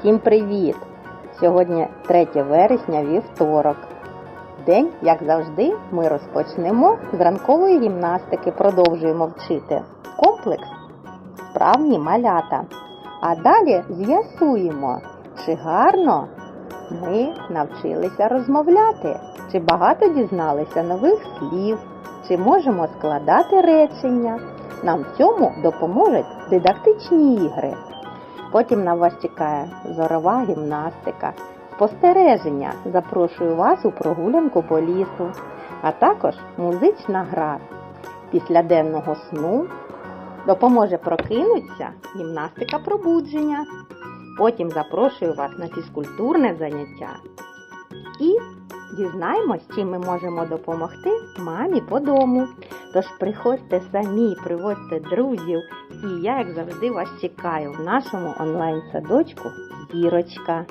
Всім привіт! Сьогодні 3 вересня, вівторок. День, як завжди, ми розпочнемо з ранкової гімнастики, продовжуємо вчити комплекс справні малята. А далі з'ясуємо, чи гарно ми навчилися розмовляти, чи багато дізналися нових слів, чи можемо складати речення. Нам в цьому допоможуть дидактичні ігри. Потім на вас чекає зорова гімнастика, спостереження. Запрошую вас у прогулянку по лісу, а також музична гра. Після денного сну допоможе прокинутися гімнастика пробудження. Потім запрошую вас на фізкультурне заняття. І дізнаємось, чим ми можемо допомогти мамі по дому. Тож приходьте самі, приводьте друзів, і я, як завжди, вас чекаю в нашому онлайн-садочку Зірочка.